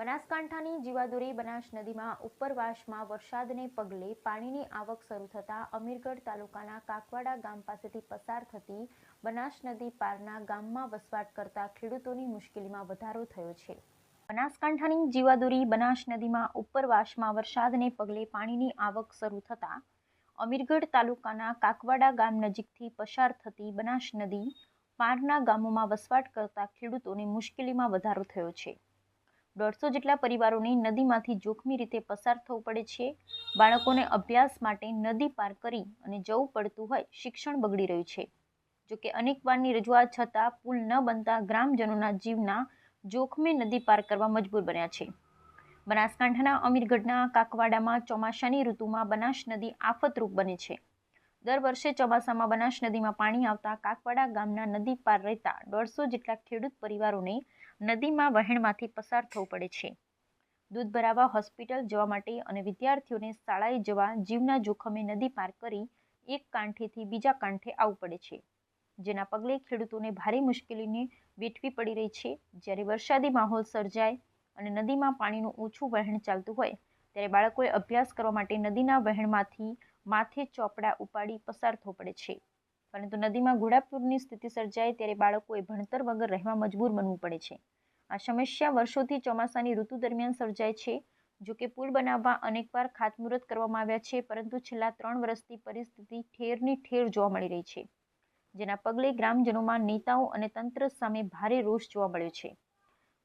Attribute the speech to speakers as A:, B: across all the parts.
A: બનાસકાંઠાની જીવાદોરી બનાસ નદીમાં ઉપરવાસમાં વરસાદને પગલે પાણીની આવક શરૂ થતાં અમીરગઢ તાલુકાના કાકવાડા ગામ પાસેથી પસાર થતી બનાસ નદી પારના ગામમાં વસવાટ કરતા ખેડૂતોની મુશ્કેલીમાં વધારો થયો છે. બનાસકાંઠાની જીવાદોરી બનાસ નદીમાં ઉપરવાસમાં વરસાદને પગલે પાણીની આવક શરૂ થતાં અમીરગઢ તાલુકાના કાકવાડા ગામ નજીકથી પસાર થતી બનાસ નદી પારના ગામોમાં વસવાટ કરતા ખેડૂતોની મુશ્કેલીમાં વધારો થયો છે. દોઢસો જેટલા પરિવારોને નદીમાંથી જોખમી રીતે પસાર થવું પડે છે. બાળકોને અભ્યાસ માટે નદી પાર કરી અને જવું પડતું હોય શિક્ષણ બગડી રહ્યું છે. જોકે અનેકવારની રજૂઆત છતાં પુલ ન બનતા ગ્રામજનોના જીવના જોખમે નદી પાર કરવા મજબૂર બન્યા છે. બનાસકાંઠાના અમીરગઢના કાકવાડામાં ચોમાસાની ઋતુમાં બનાસ નદી આફતરૂપ બને છે. દર વર્ષે ચોમાસામાં બનાસ નદીમાં પાણી આવતા કાકવાડા ગામના નદી પાર રહેતા દોઢસો જેટલા ખેડૂત પરિવારોને નદીમાં વહેણમાંથી પસાર થવું પડે છે. દૂધ ભરાવા હોસ્પિટલ જવા માટે અને વિદ્યાર્થીઓને શાળાએ જવા જીવના જોખમે નદી પાર કરી એક કાંઠેથી બીજા કાંઠે આવવું પડે છે. જેના પગલે ખેડૂતોને ભારે મુશ્કેલીને વેઠવી પડી રહી છે. જ્યારે વરસાદી માહોલ સર્જાય અને નદીમાં પાણીનું ઓછું વહેણ ચાલતું હોય, ત્યારે બાળકોએ અભ્યાસ કરવા માટે નદીના વહેણમાંથી માથે ચોપડા ઉપાડી પસાર થવું પડે છે. પરંતુ નદીમાં ઘોડાપૂરની સ્થિતિ સર્જાય ત્યારે બાળકોએ ભણતર વગર રહેવા મજબૂર બનવું પડે છે. આ સમસ્યા વર્ષોથી ચોમાસાની ઋતુ દરમિયાન સર્જાય છે, જો કે પુલ બનાવવા અનેકવાર ખાતમુહૂર્ત કરવામાં આવ્યા છે, પરંતુ છેલ્લા ત્રણ વર્ષથી પરિસ્થિતિ ઠેરની ઠેર જોવા મળી રહી છે, જેના પગલે ગ્રામજનોમાં નેતાઓ અને તંત્ર સામે ભારે રોષ જોવા મળ્યો છે.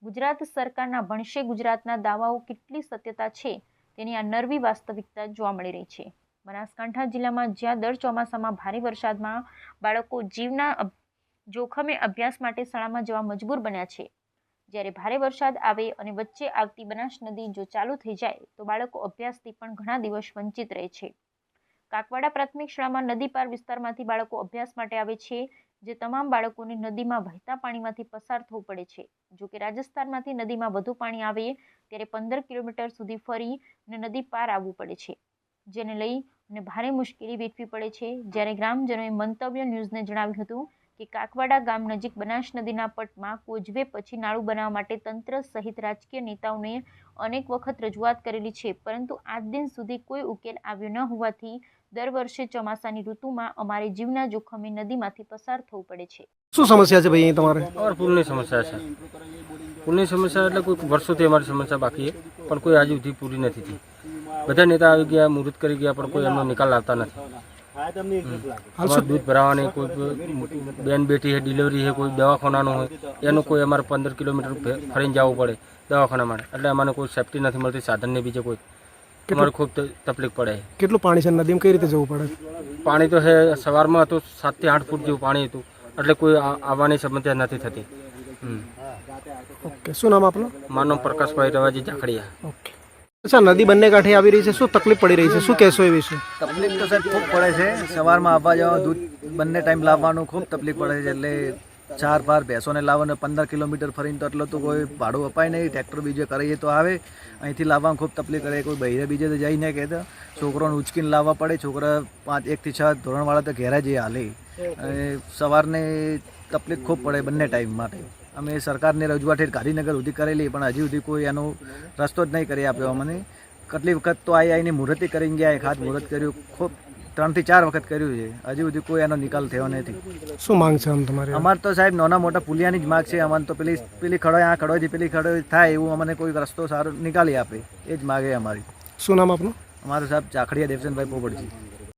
A: ગુજરાત સરકારના ભણશે ગુજરાતના દાવાઓ કેટલી સત્યતા છે તેની આ નરવી વાસ્તવિકતા જોવા મળી રહી છે. બનાસકાંઠા જિલ્લામાં જ્યાં દર ચોમાસામાં ભારે વરસાદમાં બાળકો જીવના જોખમે અભ્યાસ માટે શાળામાં જવા મજબૂર બન્યા છે. જ્યારે ભારે વરસાદ આવે અને વચ્ચે આવતી બનાસ નદી જો ચાલુ થઈ જાય, તો બાળકો અભ્યાસથી પણ ઘણા દિવસ વંચિત રહે છે. કાકવાડા પ્રાથમિક શાળામાં નદી પાર વિસ્તારમાંથી બાળકો અભ્યાસ માટે આવે છે, જે તમામ બાળકોને નદીમાં વહેતા પાણીમાંથી પસાર થવું પડે છે. જો કે રાજસ્થાનમાંથી નદીમાં વધુ પાણી આવે, ત્યારે પંદર કિલોમીટર સુધી ફરી અને નદી પાર આવવું પડે છે. જેને લઈ અને ભારે મુશ્કેલી વેઠવી પડે છે. જ્યારે ગ્રામજનોએ મંતવ્ય ન્યૂઝને જણાવ્યું હતું કે કાકવાડા ગામ નજીક બનાસ નદીના પટમાં કોજવે પછી નાળું બનાવવા માટે તંત્ર સહિત રાજકીય નેતાઓને અનેક વખત રજૂઆત કરેલી છે. પરંતુ આજ દિન સુધી કોઈ ઉકેલ આવ્યો ન હોવાથી દર વર્ષે ચોમાસાની ઋતુમાં અમારે જીવના જોખમે નદીમાંથી પસાર થવું પડે છે.
B: શું સમસ્યા છે ભાઈ તમારે?
C: અમારે પુલની સમસ્યા છે. પૂરની સમસ્યા એટલે કોઈ વર્ષોથી અમારી સમસ્યા બાકી છે પણ કોઈ હજુ સુધી પૂરી નથી થઈ. બધા નેતા આવી ગયા મુહૂર્ત કરી ગયા પણ કોઈ એમનો નિકાલ લાવતા નથી. અમારે દૂધ ભરાવાની કોઈ બેન બેટી છે ડિલિવરી છે કોઈ દવાખાનાનું હોય એનું કોઈ અમારે પંદર કિલોમીટર ફે- ફરીને જવું પડે દવાખાના માટે. એટલે અમને કોઈ સેફટી નથી મળતી સાધનને બીજે કોઈ. અમારે ખૂબ તકલીફ પડે.
B: કેટલું પાણી છે? નદીમાં કઈ રીતે જવું પડે?
C: પાણી તો છે સવારમાં હતું સાતથી આઠ ફૂટ જેવું પાણી હતું. એટલે કોઈ આવવાની સમસ્યા નથી થતી.
B: ઓકે શું નામ આપનું?
C: મારું નામ પ્રકાશભાઈ રવાજી ઝાખડિયા.
B: ઓકે અચ્છા, નદી બંને કાંઠે આવી રહી છે. શું તકલીફ પડી રહી છે? શું કહેશો એ વિશે?
D: તકલીફ તો સાહેબ ખૂબ પડે છે. સવારમાં આવવા જવા દૂધ બંને ટાઈમ લાવવાનું ખૂબ તકલીફ પડે છે. એટલે ચાર પાર ભેંસોને લાવવાને પંદર કિલોમીટર ફરીને તો એટલું તો કોઈ ભાડું અપાય નહીં. ટ્રેક્ટર બીજે કરીએ તો આવે. અહીંથી લાવવામાં ખૂબ તકલીફ કરે. કોઈ બહેરે બીજે તો જઈને કહે તો. છોકરોને ઉચકીને લાવવા પડે. છોકરા પાંચ એકથી છ ધોરણવાળા તો ઘેરા જઈએ હાલે. અને સવારને તકલીફ ખૂબ પડે બંને ટાઈમ માટે. અમે સરકારને રજૂઆત ગાંધીનગર સુધી કરેલી પણ હજી સુધી કોઈ એનો રસ્તો જ નહીં કરી આપ્યો અમને. કેટલી વખત તો આવી આવીને મુહૂર્તે કરીને ગયા એક હાથ મુહૂર્ત કર્યું ખૂબ ત્રણથી ચાર વખત કર્યું છે. હજી સુધી કોઈ એનો નિકાલ થયો નથી.
B: શું માંગ છે આમ તમારી?
D: અમારે તો સાહેબ નાના મોટા પુલિયાની જ માગ છે. અમારે તો પેલી પેલી ખડો આ ખડોથી પેલી ખડો થાય એવું અમને કોઈ રસ્તો સારો નિકાલી આપે. એ જ માગે અમારી.
B: શું નામ આપનું?
D: અમારું સાહેબ ચાખડીયા દેવસનભાઈ પોપટજી